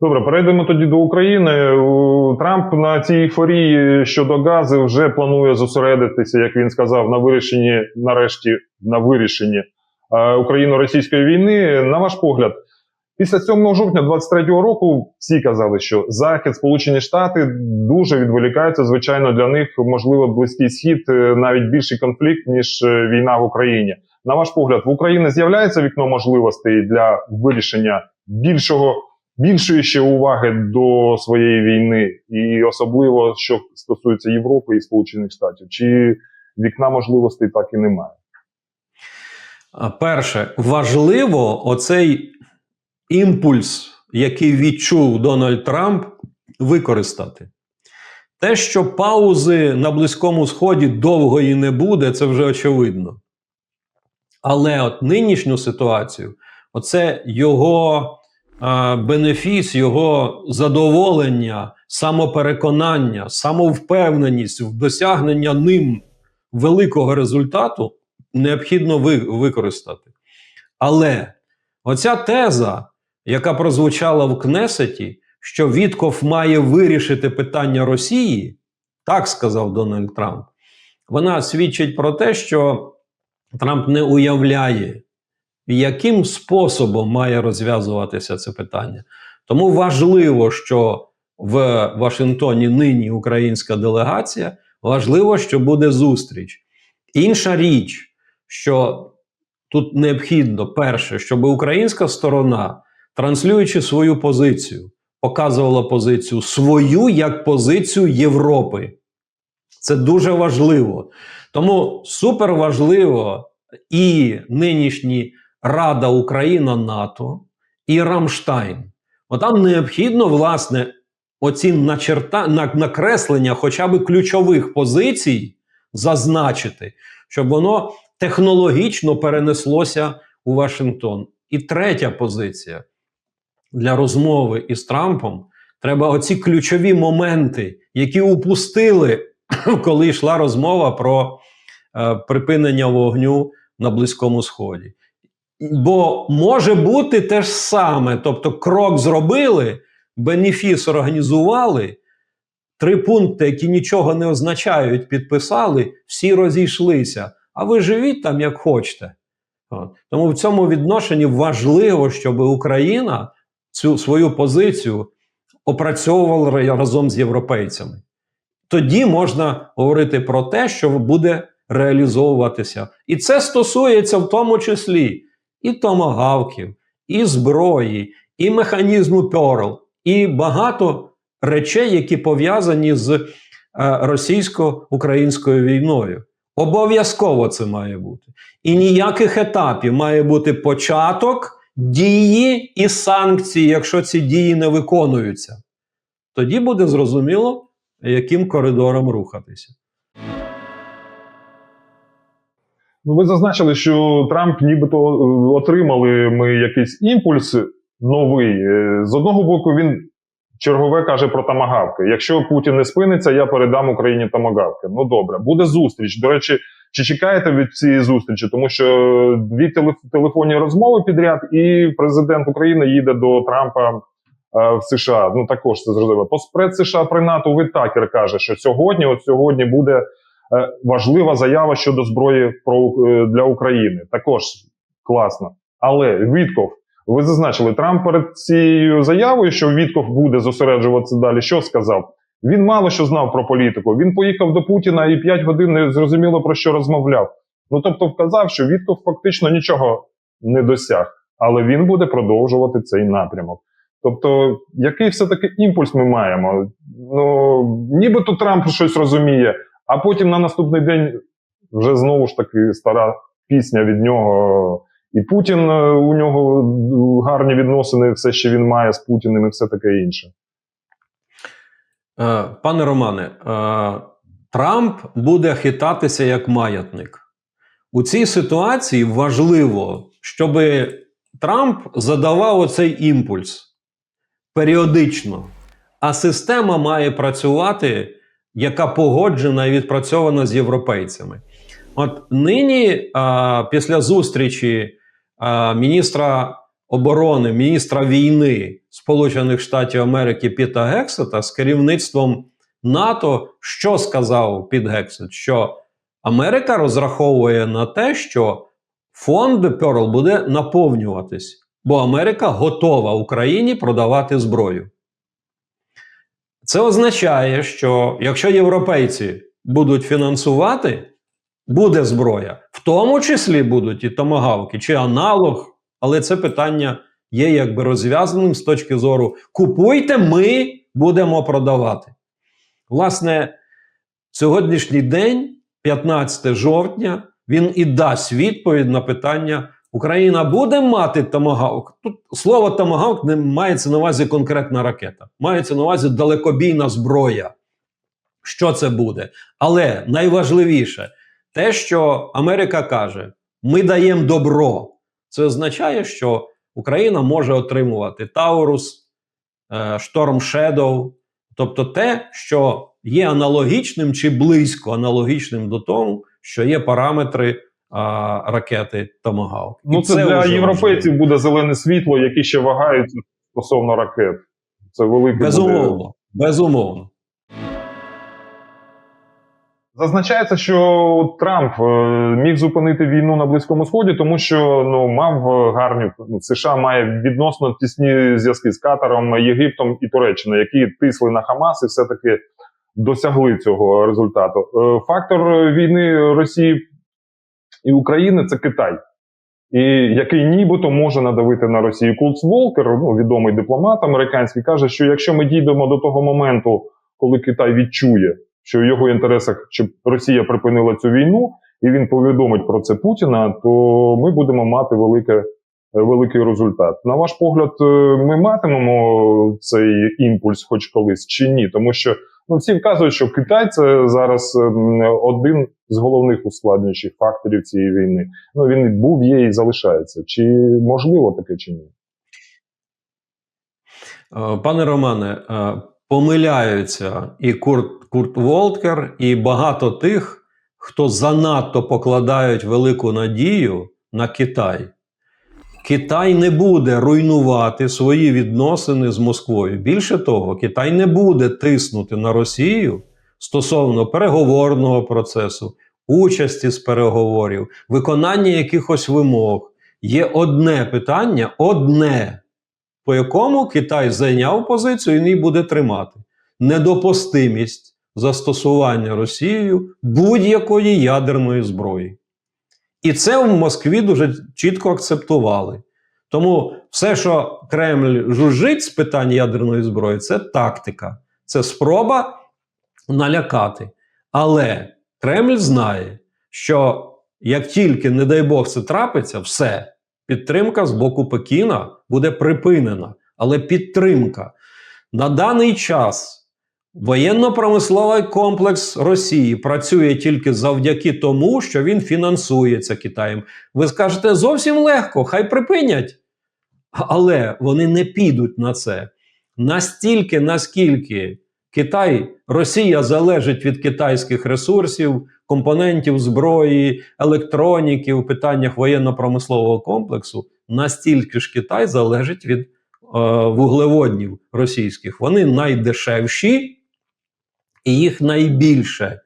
Добре, перейдемо тоді до України. Трамп на цій ейфорії щодо газу вже планує зосередитися, як він сказав, на вирішенні, нарешті, на вирішенні е, Україно-російської війни. На ваш погляд, після 7 жовтня 23-го року всі казали, що Захід, Сполучені Штати дуже відволікаються. Звичайно, для них можливо близький схід е, навіть більший конфлікт ніж е, війна в Україні. На ваш погляд, в Україні з'являється вікно можливостей для вирішення більшого більшої ще уваги до своєї війни, і особливо що стосується Європи і Сполучених Штатів, чи вікна можливостей так і немає. Перше, важливо оцей імпульс, який відчув Дональд Трамп, використати. Те, що паузи на Близькому Сході довгої не буде, це вже очевидно. Але от нинішню ситуацію, оце його бенефіс, його задоволення, самопереконання, самовпевненість в досягнення ним великого результату необхідно використати. Але оця теза, яка прозвучала в Кнесеті, що Вітков має вирішити питання Росії, так сказав Дональд Трамп, вона свідчить про те, що Трамп не уявляє, яким способом має розв'язуватися це питання. Тому важливо, що в Вашингтоні нині українська делегація, важливо, що буде зустріч. Інша річ, що тут необхідно, перше, щоб українська сторона, транслюючи свою позицію, показувала позицію свою як позицію Європи. Це дуже важливо. Тому супер важливо і нинішні Рада Україна НАТО, і Рамштайн. От там необхідно, власне, оці начерта, на- накреслення хоча б ключових позицій зазначити, щоб воно технологічно перенеслося у Вашингтон. І третя позиція для розмови із Трампом треба оці ключові моменти, які упустили, коли йшла розмова про е, припинення вогню на Близькому Сході. Бо може бути те ж саме, тобто крок зробили, бенефіс організували, три пункти, які нічого не означають, підписали, всі розійшлися. А ви живіть там як хочете. От. Тому в цьому відношенні важливо, щоб Україна цю свою позицію опрацьовувала разом з європейцями. Тоді можна говорити про те, що буде реалізовуватися. І це стосується в тому числі і томагавків, і зброї, і механізму Перл, і багато речей, які пов'язані з е, російсько-українською війною. Обов'язково це має бути. І ніяких етапів має бути початок дії і санкції, якщо ці дії не виконуються. Тоді буде зрозуміло, яким коридором рухатися. Ну, ви зазначили, що Трамп нібито е, отримали ми якийсь імпульс новий. Е, З одного боку, він чергове каже про тамагавки. Якщо Путін не спиниться, я передам Україні тамагавки. Ну добре, буде зустріч. До речі, чи чекаєте від цієї зустрічі? Тому що дві телеф- телефонні розмови підряд, і президент України їде до Трампа е, в США. Ну також це зрозуміло. Поспред США при НАТО Витакер каже, що сьогодні, от сьогодні буде важлива заява щодо зброї е, для України. Також класно. Але Вітков, ви зазначили, Трамп перед цією заявою, що Вітков буде зосереджуватися далі. Що сказав? Він мало що знав про політику. Він поїхав до Путіна і 5 годин не зрозуміло про що розмовляв. Ну тобто, вказав, що Вітков фактично нічого не досяг, але він буде продовжувати цей напрямок. Тобто, який все-таки імпульс ми маємо? Ну, нібито Трамп щось розуміє, а потім на наступний день вже знову ж таки стара пісня від нього. І Путін е, у нього гарні відносини, все, що він має з Путіним, і все таке інше. Е, Пане Романе, е, Трамп буде хитатися як маятник. У цій ситуації важливо, щоб Трамп задавав оцей імпульс періодично, а система має працювати, яка погоджена і відпрацьована з європейцями. От нині, а, після зустрічі а, міністра оборони, міністра війни Сполучених Штатів Америки Піта Гексета з керівництвом НАТО, що сказав Піт Гексет? Що Америка розраховує на те, що фонд Перл буде наповнюватись, бо Америка готова Україні продавати зброю. Це означає, що якщо європейці будуть фінансувати, буде зброя, в тому числі будуть і томагавки, чи аналог, але це питання є якби розв'язаним з точки зору купуйте, ми будемо продавати. Власне, сьогоднішній день, 15 жовтня, він і дасть відповідь на питання: Україна буде мати томагавк? Тут слово томагавк не мається на увазі конкретна ракета, мається на увазі далекобійна зброя. Що це буде? Але найважливіше те, що Америка каже: ми даємо добро. Це означає, що Україна може отримувати Таурус, е, Шторм Shadow, тобто те, що є аналогічним чи близько аналогічним до того, що є параметри а, ракети Томагавк. Ну, це, для європейців важливо. буде зелене світло, які ще вагаються стосовно ракет. Це великий буде безумовно. Безумовно. Зазначається, що Трамп е, міг зупинити війну на Близькому Сході, тому що ну мав е, гарні ну, США має відносно тісні зв'язки з Катаром, Єгиптом і Туреччиною, які тисли на Хамас і все таки досягли цього результату. Е, Фактор війни Росії і України це Китай. І який нібито може надавити на Росію Кулц Волкер, ну відомий дипломат американський, каже, що якщо ми дійдемо до того моменту, коли Китай відчує, що в його інтересах, щоб Росія припинила цю війну, і він повідомить про це Путіна, то ми будемо мати велике, великий результат. На ваш погляд, е, ми матимемо цей імпульс, хоч колись чи ні? Тому що ну всі вказують, що Китай це зараз ем, один з головних ускладнюючих факторів цієї війни. Ну він був, є і залишається. Чи можливо таке чи ні? Е, Пане Романе, е, помиляються і Курт, Курт Волкер, і багато тих, хто занадто покладають велику надію на Китай. Китай не буде руйнувати свої відносини з Москвою. Більше того, Китай не буде тиснути на Росію стосовно переговорного процесу, участі з переговорів, виконання якихось вимог. Є одне питання, одне по якому Китай зайняв позицію і не буде тримати недопустимість застосування Росією будь-якої ядерної зброї. І це в Москві дуже чітко акцептували. Тому все, що Кремль жужжить з питань ядерної зброї, це тактика, це спроба налякати. Але Кремль знає, що як тільки, не дай Бог, це трапиться, все, підтримка з боку Пекіна буде припинена. Але підтримка на даний час воєнно-промисловий комплекс Росії працює тільки завдяки тому, що він фінансується Китаєм. Ви скажете зовсім легко, хай припинять. Але вони не підуть на це. Настільки, наскільки Китай, Росія залежить від китайських ресурсів, компонентів зброї, електроніки в питаннях воєнно-промислового комплексу, настільки ж Китай залежить від е, вуглеводнів російських. Вони найдешевші і їх найбільше.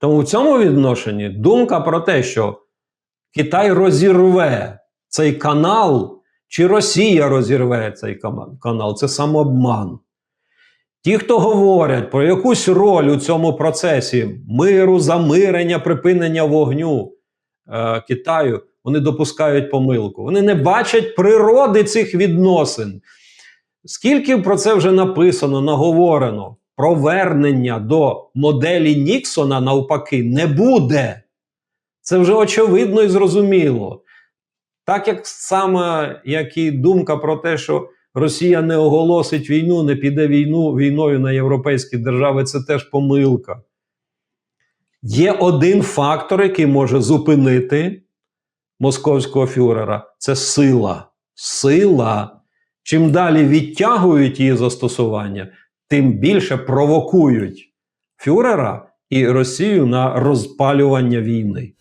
Тому в цьому відношенні думка про те, що Китай розірве цей канал, чи Росія розірве цей канал, це самообман. Ті, хто говорять про якусь роль у цьому процесі миру, замирення, припинення вогню е, Китаю, вони допускають помилку. Вони не бачать природи цих відносин. Скільки про це вже написано, наговорено, провернення до моделі Ніксона навпаки не буде. Це вже очевидно і зрозуміло. Так як саме як і думка про те, що Росія не оголосить війну, не піде війну, війною на європейські держави, це теж помилка. Є один фактор, який може зупинити московського фюрера це сила. Сила. Чим далі відтягують її застосування, тим більше провокують фюрера і Росію на розпалювання війни.